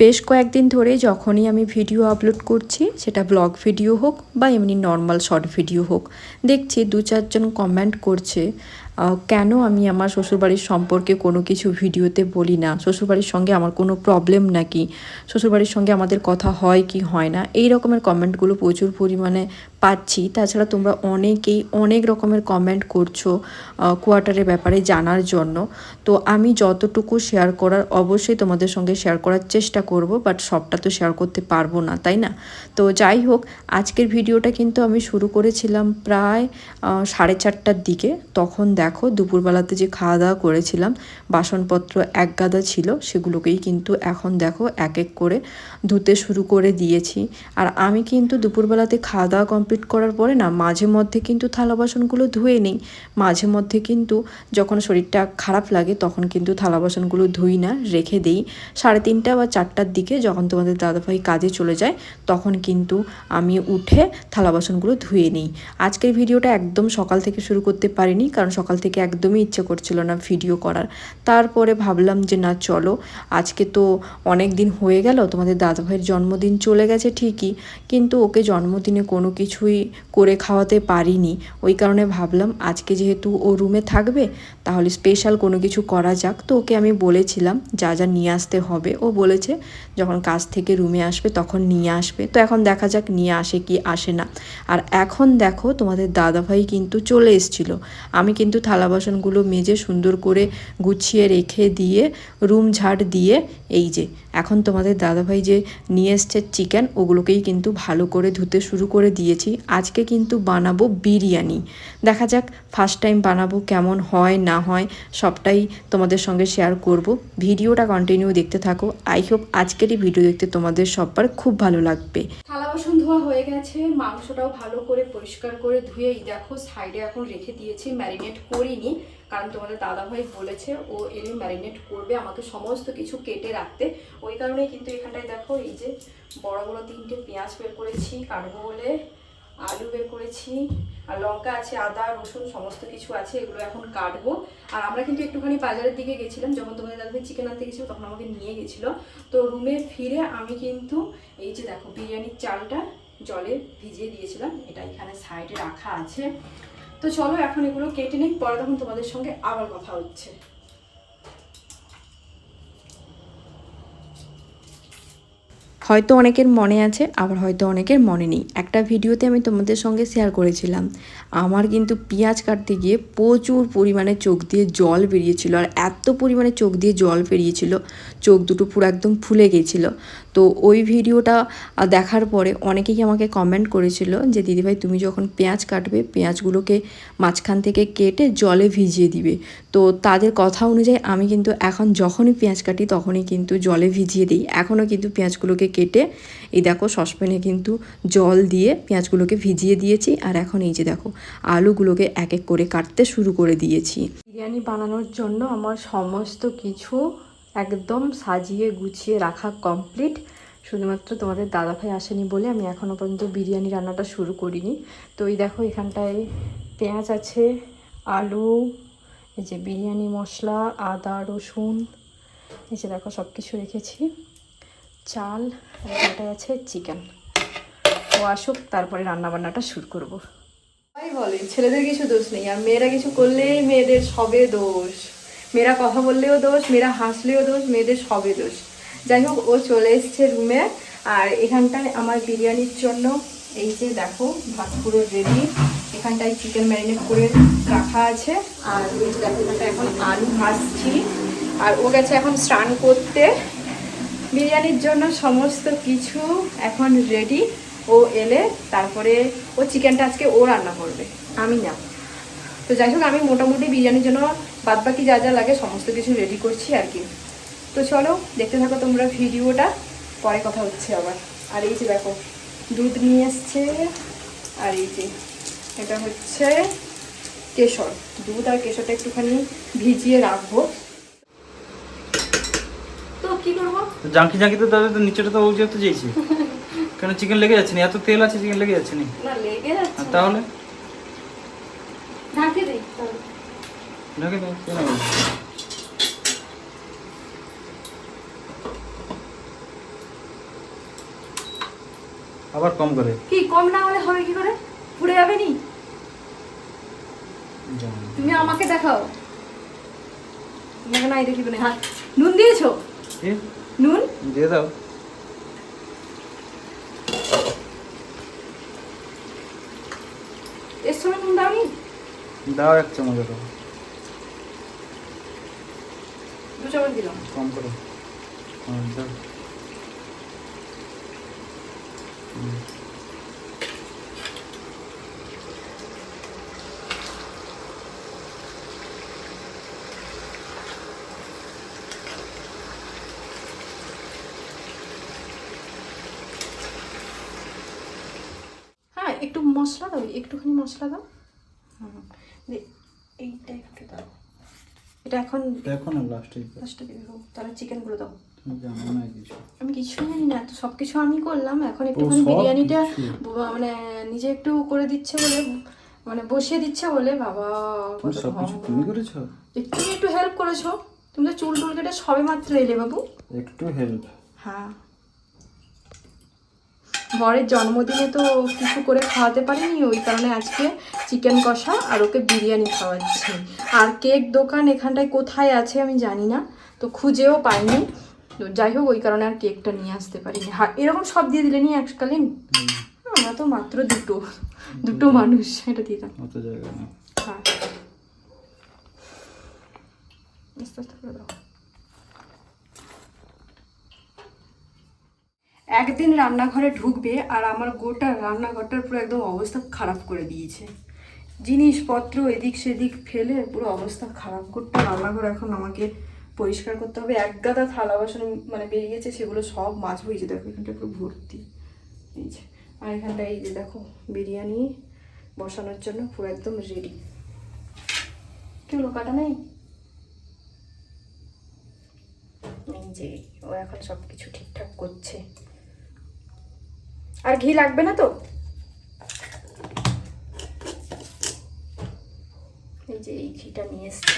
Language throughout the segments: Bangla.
বেশ কয়েকদিন ধরে যখনই আমি ভিডিও আপলোড করছি, সেটা ব্লগ ভিডিও হোক বা এমনি নর্মাল শর্ট ভিডিও হোক, দেখছি দু চারজন কমেন্ট করছে কেন আমি আমার শ্বশুরবাড়ির সম্পর্কে কোনো কিছু ভিডিওতে বলি না? শ্বশুরবাড়ির সঙ্গে আমার কোনো প্রবলেম নাকি? শ্বশুরবাড়ির সঙ্গে আমাদের কথা হয় কি হয় না? এই রকমের কমেন্টগুলো প্রচুর পরিমাণে পাচ্ছি। তাছাড়া তোমরা অনেকেই অনেক রকমের কমেন্ট করছ কোয়ার্টারের ব্যাপারে জানার জন্য। তো আমি যতটুকু শেয়ার করার, অবশ্যই তোমাদের সঙ্গে শেয়ার করার চেষ্টা করব বাট সবটা তো শেয়ার করতে পারব না, তাই না? তো যাই হোক, আজকের ভিডিওটা কিন্তু আমি শুরু করেছিলাম প্রায় সাড়ে চারটার দিকে। তখন দেখো, দুপুরবেলাতে যে খাওয়া দাওয়া করেছিলাম, বাসনপত্র এক গাদা ছিল, সেগুলোকেই কিন্তু এখন দেখো এক এক করে ধুতে শুরু করে দিয়েছি। আর আমি কিন্তু দুপুরবেলাতে খাওয়া দাওয়া কমপ্লিট করার পরে না, মাঝে মধ্যে কিন্তু থালা বাসনগুলো ধুয়ে নিই। মাঝে মধ্যে কিন্তু যখন শরীরটা খারাপ লাগে তখন কিন্তু থালা বাসনগুলো ধুই না, রেখে দেই। সাড়ে তিনটা বা চারটার দিকে যখন তোমাদের দাদাভাই কাজে চলে যায়, তখন কিন্তু আমি উঠে থালা বাসনগুলো ধুয়ে নিই। আজকের ভিডিওটা একদম সকাল থেকে শুরু করতে পারিনি, কারণ সকাল থেকে একদমই ইচ্ছে করছিল না ভিডিও করার। তারপরে ভাবলাম যে না, চলো, আজকে তো অনেক দিন হয়ে গেল, তোমাদের দাদাভাইয়ের জন্মদিন চলে গেছে ঠিকই, কিন্তু ওকে জন্মদিনে কোনো কিছুই করে খাওয়াতে পারিনি। ওই কারণে ভাবলাম, আজকে যেহেতু ও রুমে থাকবে, তাহলে স্পেশাল কোনো কিছু করা যাক। তো ওকে আমি বলেছিলাম, যা যা নিয়ে আসতে হবে। ও বলেছে, যখন কাজ থেকে রুমে আসবে, তখন নিয়ে আসবে। তো এখন দেখা যাক, নিয়ে আসে কি আসে না। আর এখন দেখো, তোমাদের দাদাভাই কিন্তু চলে এসেছিল। আমি কিন্তু থালা বাসনগুলো মেজে সুন্দর করে গুছিয়ে রেখে দিয়ে, রুম ঝাড় দিয়ে, এই যে এখন তোমাদের দাদাভাই যে নিয়ে এসছে চিকেন ওগুলোকেই কিন্তু ভালো করে ধুতে শুরু করে দিয়েছি। আজকে কিন্তু বানাবো বিরিয়ানি। দেখা যাক ফার্স্ট টাইম বানাবো কেমন হয়, না হয়, সবটাই তোমাদের সঙ্গে শেয়ার করব। ভিডিওটা কন্টিনিউ দেখতে থাকো। আই হোপ আজকেরই ভিডিও দেখতে তোমাদের সবার খুব ভালো লাগবে। থালা বাসন ধোয়া হয়ে গেছে। মাংসটাও ভালো করে পরিষ্কার করে ধুয়ে দেখো সাইডে এখন রেখে দিয়েছি ম্যারিনেট করিনি। কারণ তোমাদের দাদাভাই বলেছে, ও এলে ম্যারিনেট করবে, আমাকে সমস্ত কিছু কেটে রাখতে। ওই কারণেই কিন্তু এখানটায় দেখো এই যে বড় বড় তিনটে পেঁয়াজ বের করেছি কাটবো বলে আলু বের করেছি, আর লঙ্কা আছে, আদা, রসুন, সমস্ত কিছু আছে, এগুলো এখন কাটবো। আর আমরা কিন্তু একটুখানি বাজারের দিকে গেছিলাম, যখন তোমাদের দাদাভাই চিকেন আনতে গেছিল, তখন আমাকে নিয়ে গেছিল। তো রুমে ফিরে আমি কিন্তু এই যে দেখো, বিরিয়ানির চালটা জলে ভিজিয়ে দিয়েছিলাম, এটা এখানে সাইডে রাখা আছে। তো চলো এখন এগুলো কেটে নিই পরে তখন তোমাদের সঙ্গে আবার কথা হচ্ছে। হয়তো অনেকের মনে আছে, আবার হয়তো অনেকের মনে নেই। একটা ভিডিওতে আমি তোমাদের সঙ্গে শেয়ার করেছিলাম। আমার কিন্তু পেঁয়াজ কাটতে গিয়ে প্রচুর পরিমাণে চোখ দিয়ে জল বেরিয়েছিল আর এত পরিমাণে চোখ দিয়ে জল বেরিয়েছিল, চোখ দুটো পুরো একদম ফুলে গেছিল। তো ওই ভিডিওটা দেখার পরে অনেকেই আমাকে কমেন্ট করেছিল যে দিদিভাই তুমি যখন পেঁয়াজ কাটবে, পেঁয়াজগুলোকে মাঝখান থেকে কেটে জলে ভিজিয়ে দিবে। তো তাদের কথা অনুযায়ী আমি কিন্তু এখন যখনই পেঁয়াজ কাটি তখনই কিন্তু জলে ভিজিয়ে দিই। এখনও কিন্তু পেঁয়াজগুলোকে কেটে এই দেখো সসপ্যানে কিন্তু জল দিয়ে পেঁয়াজগুলোকে ভিজিয়ে দিয়েছি। আর এখন এই যে দেখো, আলুগুলোকে এক এক করে কাটতে শুরু করে দিয়েছি। বিরিয়ানি বানানোর জন্য আমার সমস্ত কিছু একদম সাজিয়ে গুছিয়ে রাখা কমপ্লিট। শুধুমাত্র তোমাদের দাদাভাই আসেনি বলে আমি এখনও পর্যন্ত বিরিয়ানি রান্নাটা শুরু করিনি। তো এই দেখো, এখানটায় পেঁয়াজ আছে, আলু, এই যে বিরিয়ানি মশলা, আদা, রসুন, এই যে দেখো সব কিছু রেখেছি। চাল, আর এখানটায় আছে চিকেন ও আসুক, তারপরে রান্নাবান্নাটা শুরু করব। সবাই বলে, ছেলেদের কিছু দোষ নেই, আর মেয়েরা কিছু করলেই মেয়েদের সবে দোষ। মেয়েরা কথা বললেও দোষ, মেয়েরা হাসলেও দোষ, মেয়েদের সবে দোষ। যাই হোক, ও চলে এসছে রুমে আর এখানটায় আমার বিরিয়ানির জন্য এই যে দেখো, ভাত পুরো রেডি এখানটায় চিকেন ম্যারিনেট করে রাখা আছে। আর যে দেখো এখন আলু ভাজছি। আর ও গেছে এখন স্নান করতে। বিরিয়ানির জন্য সমস্ত কিছু এখন রেডি ও এলে তারপরে ও চিকেনটা আজকে ও রান্না করবে। আমি না তো যাই হোক, আমি মোটামুটি বিরিয়ানির জন্য বাদবাকি যা যা লাগে সমস্ত কিছু রেডি করছি আর কি। তো চলো, দেখতে থাকো তোমরা ভিডিওটা। পরে কথা হচ্ছে আবার। আর এই যে দেখো, দুধ নিয়ে এসছে। আর এই যে, এটা হচ্ছে কেশর। দুধ আর কেশরটা একটুখানি ভিজিয়ে রাখব। কি করব? জাঙ্কি জাঙ্কি তো দাদা তো নিচেটা তো ও যেতে চেয়েছি কেন চিকেন লেগে যাচ্ছে না? এত তেল আছে চিকেন লেগে যাচ্ছে না? না লেগে যাচ্ছে তাহলে? ঢাকে দিই ঢাকে দাও আবার কম করে। কি কম না হলে হবে কি করে? পুড়ে যাবে নি? তুমি আমাকে দেখাও। তোমাকে নাই দেখিব না হ্যাঁ নুন দিয়েছ? নুন? দিয়ে দাও। এর সঙ্গে নুন দাওনি? দাও এক চামচ দাও। দু চামচ দিলাম। কম করো। দাও হুম। হ্যাঁ একটু মশলা দাও একটুখানি মশলা দাও। এইটা একটু দাও। এটা এখন দেখো না লাস্টে তাহলে চিকেনগুলো দাও। না কিছু? জানি না তো সব কিছু আমি করলাম। এখন একটুখানি বিরিয়ানিটা মানে নিজে একটু করে দিচ্ছে বলে মানে বসিয়ে দিচ্ছে বলে বাবা তুমি সব কিছু তুমি করেছ? তুমি একটু হেল্প করেছ। তুমি তো চুল টুল কেটে সবে মাত্র এলে বাবু। একটু হেল্প হ্যাঁ। বরের জন্মদিনে তো কিছু করে খাওয়াতে পারিনি ওই কারণে আজকে চিকেন কষা আর ওকে বিরিয়ানি খাওয়াচ্ছি। আর কেক দোকান এখানটায় কোথায় আছে আমি জানি না তো খুঁজেও পাইনি। তো যাই হোক ওই কারণে আর কেকটা নিয়ে আসতে পারিনি। হ্যাঁ এরকম সব দিয়ে দিলে নি এককালীন আমরা তো মাত্র দুটো দুটো মানুষ এটা দিয়ে দাও। না হ্যাঁ। আস্তে আস্তে করে দাও। একদিন রান্নাঘরে ঢুকবে আর আমার গোটা রান্নাঘরটার পুরো একদম অবস্থা খারাপ করে দিয়েছে। জিনিসপত্র এদিক সেদিক ফেলে পুরো অবস্থা খারাপ করতে রান্নাঘর এখন আমাকে পরিষ্কার করতে হবে। এক গাদা থালা বাসন মানে বেরিয়েছে, সেগুলো সব মাছ হয়েছে দেখো এখানটা পুরো ভর্তি। এই যে, আর এখানটা এই যে দেখো, বিরিয়ানি বসানোর জন্য পুরো একদম রেডি কি হলো, কাটা নেই? এই যে, ও এখন সব কিছু ঠিকঠাক করছে। আর ঘি লাগবে না তো? এই যে এই ঘিটা নিয়ে এসছে।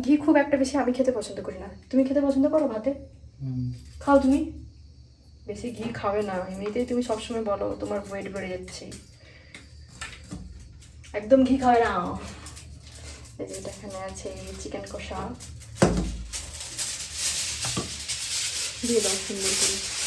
ঘি খুব একটা বেশি আমি খেতে পছন্দ করি না। তুমি খেতে পছন্দ করো ভাতে? খাও তুমি? বেশি ঘি খাবে না। এমনিতেই তুমি সবসময় বলো তোমার ওয়েট বেড়ে যাচ্ছে। একদম ঘি খাবে না। এই যে এটা এখানে আছে চিকেন কষা। দিয়ে দাও সুন্দর করে।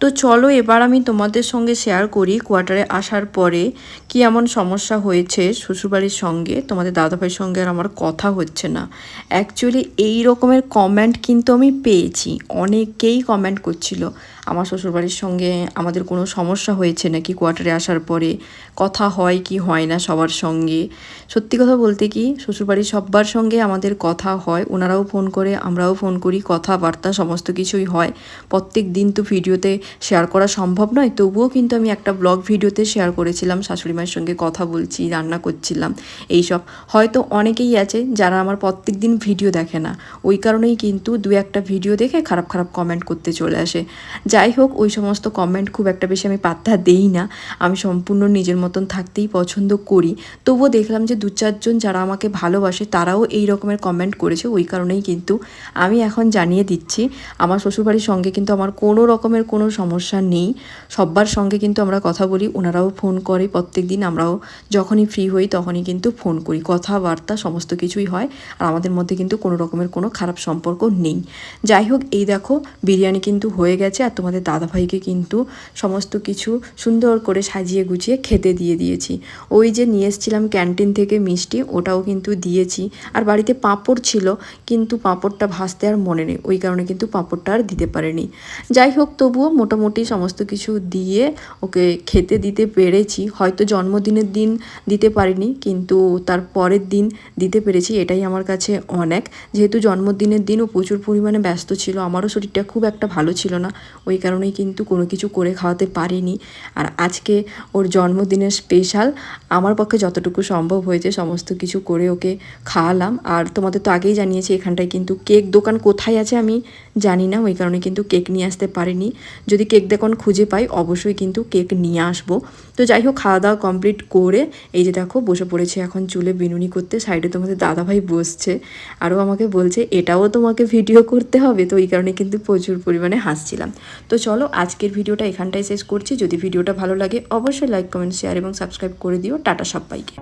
তো চলো এবার আমি তোমাদের সঙ্গে শেয়ার করি কোয়ার্টারে আসার পরে কি এমন সমস্যা হয়েছে শ্বশুরবাড়ির সঙ্গে। তোমাদের দাদাভাইয়ের সঙ্গে আর আমার কথা হচ্ছে না। অ্যাকচুয়ালি এই রকমের কমেন্ট কিন্তু আমি পেয়েছি। অনেকেই কমেন্ট করছিল, আমার শ্বশুরবাড়ির সঙ্গে আমাদের কোনো সমস্যা হয়েছে নাকি কোয়ার্টারে আসার পরে? কথা হয় কি হয় না সবার সঙ্গে? সত্যি কথা বলতে কি, শ্বশুরবাড়ির সব্বার সঙ্গে আমাদের কথা হয়, ওনারাও ফোন করে, আমরাও ফোন করি, কথাবার্তা সমস্ত কিছুই হয়। প্রত্যেক দিন তো ভিডিওতে শেয়ার করা সম্ভব নয়। তবুও কিন্তু আমি একটা ব্লগ ভিডিওতে শেয়ার করেছিলাম, শাশুড়ি মায়ের সঙ্গে কথা বলছি, রান্না করছিলাম, এইসব। হয়তো অনেকেই আছে যারা আমার প্রত্যেক দিন ভিডিও দেখে না। ওই কারণেই কিন্তু দু একটা ভিডিও দেখে খারাপ খারাপ কমেন্ট করতে চলে আসে। যাই হোক, ওই সমস্ত কমেন্ট খুব একটা বেশি আমি পাত্তা দেই না। আমি সম্পূর্ণ নিজের মতন থাকতেই পছন্দ করি। তবুও দেখলাম যে দু চারজন যারা আমাকে ভালোবাসে, তারাও এই রকমের কমেন্ট করেছে। ওই কারণেই কিন্তু আমি এখন জানিয়ে দিচ্ছি, আমার শ্বশুরবাড়ির সঙ্গে কিন্তু আমার কোনো রকমের কোনো সমস্যা নেই। সব্বার সঙ্গে কিন্তু আমরা কথা বলি ওনারাও ফোন করে প্রত্যেক দিন। আমরাও যখনই ফ্রি হই, তখনই কিন্তু ফোন করি। কথাবার্তা, সমস্ত কিছুই হয়। আর আমাদের মধ্যে কিন্তু কোনো রকমের কোনো খারাপ সম্পর্ক নেই। যাই হোক, এই দেখো, বিরিয়ানি কিন্তু হয়ে গেছে। আর তোমাদের দাদাভাইকে কিন্তু সমস্ত কিছু সুন্দর করে সাজিয়ে গুছিয়ে খেতে দিয়ে দিয়েছি। ওই যে নিয়ে এসেছিলাম ক্যান্টিন থেকে মিষ্টি, ওটাও কিন্তু দিয়েছি। আর বাড়িতে পাঁপড় ছিল, কিন্তু পাঁপড়টা ভাজতে আর মনে নেই। ওই কারণে কিন্তু পাঁপড়টা আর দিতে পারেনি। যাই হোক, তবুও মোটামুটি সমস্ত কিছু দিয়ে ওকে খেতে দিতে পেরেছি। হয়তো জন্মদিনের দিন দিতে পারিনি, কিন্তু তার পরের দিন দিতে পেরেছি, এটাই আমার কাছে অনেক। যেহেতু জন্মদিনের দিন ও প্রচুর পরিমাণে ব্যস্ত ছিল, আমারও শরীরটা খুব একটা ভালো ছিল না, ওই কারণেই কিন্তু কোনো কিছু করে খাওয়াতে পারিনি। আর আজকে ওর জন্মদিনের স্পেশাল, আমার পক্ষে যতটুকু সম্ভব হয়েছে সমস্ত কিছু করে ওকে খাওয়ালাম। আর তোমাদের তো আগেই জানিয়েছি, এখানটায় কিন্তু কেক দোকান কোথায় আছে আমি জানি না, ওই কারণে কিন্তু কেক নিয়ে আসতে পারিনি। যদি যদি কেক দেখুন খুঁজে পাই, অবশ্যই কিন্তু কেক নিয়ে আসব। তো যাই হোক, খাওয়া দাওয়া কমপ্লিট করে এই যে দেখো, বসে পড়েছে এখন চুলে বিনুনি করতে। সাইডে তোমাদের দাদাভাই বসছে। আরও আমাকে বলছে, এটাও তোমাকে ভিডিও করতে হবে? তো এই কারণে কিন্তু প্রচুর পরিমাণে হাসছিলাম। তো চলো, আজকের ভিডিওটা এখানটায় শেষ করছি। যদি ভিডিওটা ভালো লাগে, অবশ্যই লাইক কমেন্ট শেয়ার এবং সাবস্ক্রাইব করে দিও। টাটা সবাইকে।